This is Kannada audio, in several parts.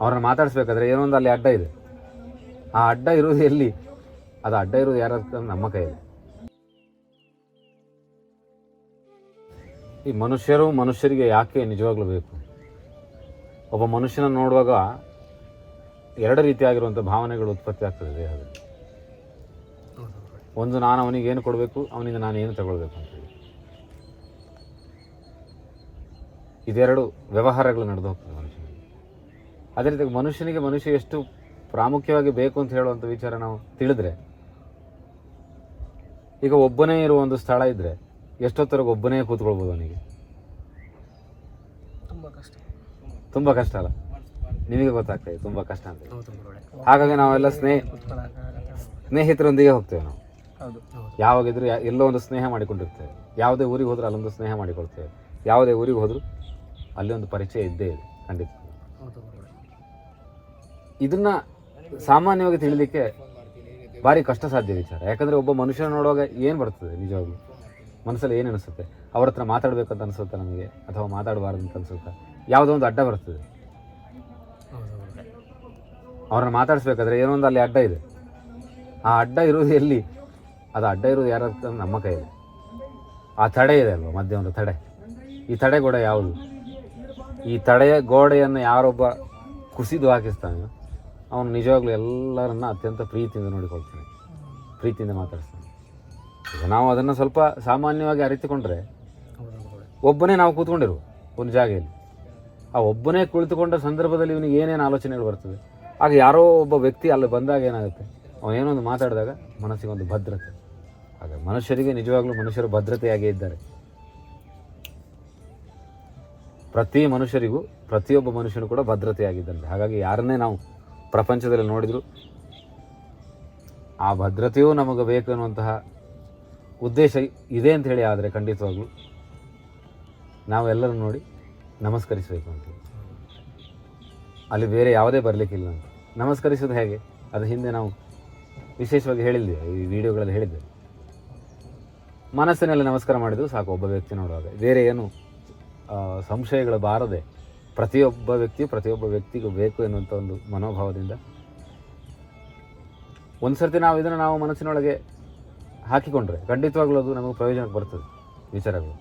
ಅವ್ರನ್ನ ಮಾತಾಡಿಸ್ಬೇಕಾದ್ರೆ ಏನೋ ಒಂದು ಅಲ್ಲಿ ಅಡ್ಡ ಇದೆ. ಆ ಅಡ್ಡ ಇರೋದು ಎಲ್ಲಿ? ಅದು ಅಡ್ಡ ಇರೋದು ಯಾರ ನಮ್ಮ ಕೈಯಲ್ಲಿ. ಈ ಮನುಷ್ಯರು ಮನುಷ್ಯರಿಗೆ ಯಾಕೆ ನಿಜವಾಗ್ಲೂ ಬೇಕು? ಒಬ್ಬ ಮನುಷ್ಯನ ನೋಡುವಾಗ ಎರಡು ರೀತಿಯಾಗಿರುವಂಥ ಭಾವನೆಗಳು ಉತ್ಪತ್ತಿ ಆಗ್ತದೆ ದೇಹದಲ್ಲಿ. ಒಂದು ನಾನು ಅವನಿಗೆ ಏನು ಕೊಡಬೇಕು, ಅವನಿಂದ ನಾನು ಏನು ತಗೊಳ್ಬೇಕು ಅಂತೇಳಿ ಇದೆರಡು ವ್ಯವಹಾರಗಳು ನಡೆದು ಹೋಗ್ತದೆ ಅದೇ ರೀತಿ ಮನುಷ್ಯನಿಗೆ ಮನುಷ್ಯ ಎಷ್ಟು ಪ್ರಾಮುಖ್ಯವಾಗಿ ಬೇಕು ಅಂತ ಹೇಳುವಂಥ ವಿಚಾರ ನಾವು ತಿಳಿದ್ರೆ ಈಗ ಒಬ್ಬನೇ ಇರುವ ಒಂದು ಸ್ಥಳ ಇದ್ದರೆ ಎಷ್ಟೊತ್ತರೆಗೆ ಒಬ್ಬನೇ ಕೂತ್ಕೊಳ್ಬೋದು ಅವನಿಗೆ? ತುಂಬ ಕಷ್ಟ. ತುಂಬ ಕಷ್ಟ ಅಲ್ಲ? ನಿಮಗೆ ಗೊತ್ತಾಗ್ತದೆ ತುಂಬ ಕಷ್ಟ ಅಂತ. ಹಾಗಾಗಿ ನಾವೆಲ್ಲ ಸ್ನೇಹ ಸ್ನೇಹಿತರೊಂದಿಗೆ ಹೋಗ್ತೇವೆ ನಾವು. ಯಾವಾಗಿದ್ರು ಎಲ್ಲೋ ಒಂದು ಸ್ನೇಹ ಮಾಡಿಕೊಂಡಿರ್ತೇವೆ. ಯಾವುದೇ ಊರಿಗೆ ಹೋದ್ರೂ ಅಲ್ಲೊಂದು ಸ್ನೇಹ ಮಾಡಿಕೊಳ್ತೇವೆ. ಯಾವುದೇ ಊರಿಗೆ ಹೋದರೂ ಅಲ್ಲಿ ಒಂದು ಪರಿಚಯ ಇದ್ದೇ ಇದೆ ಖಂಡಿತ. ಇದನ್ನ ಸಾಮಾನ್ಯವಾಗಿ ತಿಳಿಲಿಕ್ಕೆ ಭಾರಿ ಕಷ್ಟ ಸಾಧ್ಯ ವಿಚಾರ. ಯಾಕಂದ್ರೆ ಒಬ್ಬ ಮನುಷ್ಯನ ನೋಡುವಾಗ ಏನು ಬರ್ತದೆ ನಿಜವಾಗ್ಲೂ? ಮನಸ್ಸಲ್ಲಿ ಏನು ಅನಿಸುತ್ತೆ? ಅವ್ರ ಹತ್ರ ಮಾತಾಡ್ಬೇಕಂತ ಅನಿಸುತ್ತೆ ನಮಗೆ? ಅಥವಾ ಮಾತಾಡಬಾರ್ದು ಅಂತ ಅನಿಸುತ್ತಾ? ಯಾವುದೋ ಒಂದು ಅಡ್ಡ ಬರ್ತದೆ. ಅವ್ರನ್ನ ಮಾತಾಡಿಸ್ಬೇಕಾದ್ರೆ ಏನೋ ಒಂದು ಅಲ್ಲಿ ಅಡ್ಡ ಇದೆ. ಆ ಅಡ್ಡ ಇರೋದು ಎಲ್ಲಿ? ಅದು ಅಡ್ಡ ಇರೋದು ಯಾರ ನಮ್ಮ ಕೈಯಲ್ಲಿ. ಆ ತಡೆ ಇದೆ ಅಲ್ವಾ? ಮಧ್ಯ ಒಂದು ತಡೆ. ಈ ತಡೆ ಗೋಡೆ ಯಾವುದು? ಈ ತಡೆಯ ಗೋಡೆಯನ್ನು ಯಾರೊಬ್ಬ ಕುಸಿದು ಹಾಕಿಸ್ತಾನೆ? ಅವನು ನಿಜವಾಗ್ಲೂ ಎಲ್ಲರನ್ನ ಅತ್ಯಂತ ಪ್ರೀತಿಯಿಂದ ನೋಡಿಕೊಳ್ತಾನೆ. ಪ್ರೀತಿಯಿಂದ ಮಾತಾಡಿಸ್ತಾನೆ ಈಗ ನಾವು ಅದನ್ನು ಸ್ವಲ್ಪ ಸಾಮಾನ್ಯವಾಗಿ ಅರಿತುಕೊಂಡ್ರೆ ಒಬ್ಬನೇ ನಾವು ಕೂತ್ಕೊಂಡಿರು ಒಂದು ಜಾಗೆಯಲ್ಲಿ ಆ ಒಬ್ಬನೇ ಕುಳಿತುಕೊಂಡ ಸಂದರ್ಭದಲ್ಲಿ ಇವನಿಗೆ ಏನೇನು ಆಲೋಚನೆಗಳು ಬರ್ತದೆ? ಆಗ ಯಾರೋ ಒಬ್ಬ ವ್ಯಕ್ತಿ ಅಲ್ಲಿ ಬಂದಾಗ ಏನಾಗುತ್ತೆ? ಅವನು ಏನೋ ಒಂದು ಮಾತಾಡಿದಾಗ ಮನಸ್ಸಿಗೆ ಒಂದು ಭದ್ರತೆ. ಆಗ ಮನುಷ್ಯರಿಗೆ ನಿಜವಾಗ್ಲೂ ಮನುಷ್ಯರು ಭದ್ರತೆಯಾಗೇ ಇದ್ದಾರೆ. ಪ್ರತಿ ಮನುಷ್ಯರಿಗೂ ಪ್ರತಿಯೊಬ್ಬ ಮನುಷ್ಯನು ಕೂಡ ಭದ್ರತೆಯಾಗಿದ್ದಾನೆ. ಹಾಗಾಗಿ ಯಾರನ್ನೇ ನಾವು ಪ್ರಪಂಚದಲ್ಲಿ ನೋಡಿದರು. ಆ ಭದ್ರತೆಯೂ ನಮಗೆ ಬೇಕು ಅನ್ನುವಂತಹ ಉದ್ದೇಶ ಇದೆ ಅಂತ ಹೇಳಿ ಆದರೆ ಖಂಡಿತವಾಗ್ಲೂ. ನಾವೆಲ್ಲರೂ ನೋಡಿ ನಮಸ್ಕರಿಸಬೇಕು ಅಂತ ಅಲ್ಲಿ ಬೇರೆ ಯಾವುದೇ ಬರಲಿಕ್ಕಿಲ್ಲ ಅಂತ. ನಮಸ್ಕರಿಸೋದು ಹೇಗೆ? ಅದು ಹಿಂದೆ ನಾವು ವಿಶೇಷವಾಗಿ ಹೇಳಿದ್ದೇವೆ ಈ ವಿಡಿಯೋಗಳಲ್ಲಿ ಹೇಳಿದ್ದೇವೆ. ಮನಸ್ಸಿನಲ್ಲಿ ನಮಸ್ಕಾರ ಮಾಡಿದ್ರು ಸಾಕು, ಒಬ್ಬ ವ್ಯಕ್ತಿ ನೋಡುವಾಗ ಬೇರೆ ಏನು ಸಂಶಯಗಳು ಬಾರದೆ ಪ್ರತಿಯೊಬ್ಬ ವ್ಯಕ್ತಿಯು ಪ್ರತಿಯೊಬ್ಬ ವ್ಯಕ್ತಿಗೂ ಬೇಕು ಎನ್ನುವಂಥ ಒಂದು ಮನೋಭಾವದಿಂದ. ಒಂದು ಸರ್ತಿ ನಾವು ಇದನ್ನು ನಾವು ಮನಸ್ಸಿನೊಳಗೆ ಹಾಕಿಕೊಂಡ್ರೆ ಖಂಡಿತವಾಗ್ಲೂ ಅದು ನಮಗೆ ಪ್ರಯೋಜನಕ್ಕೆ ಬರ್ತದೆ, ವಿಚಾರಗಳು.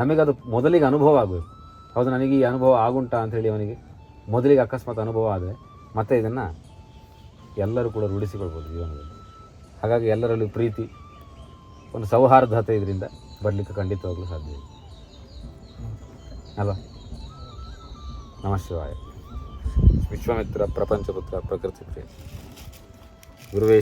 ನಮಗೆ ಅದು ಮೊದಲಿಗೆ ಅನುಭವ ಆಗಬೇಕು. ಹೌದು, ನನಗೆ ಈ ಅನುಭವ ಆಗುಂಟಾ ಹೇಳಿ ಅವನಿಗೆ ಮೊದಲಿಗೆ ಅಕಸ್ಮಾತ್ ಅನುಭವ ಆದರೆ ಮತ್ತೆ ಇದನ್ನು ಎಲ್ಲರೂ ಕೂಡ ರೂಢಿಸಿಕೊಳ್ಬೋದು ಜೀವನದಲ್ಲಿ. ಹಾಗಾಗಿ ಎಲ್ಲರಲ್ಲೂ ಪ್ರೀತಿ, ಒಂದು ಸೌಹಾರ್ದತೆ ಇದರಿಂದ ಬರಲಿಕ್ಕೆ ಖಂಡಿತವಾಗ್ಲೂ ಸಾಧ್ಯ ಇದೆ. ಅಲ್ವಾ? నమశివాయ. విశ్వామిత్ర ప్రపంచపుత్ర ప్రకృతి ప్రియ. గురువే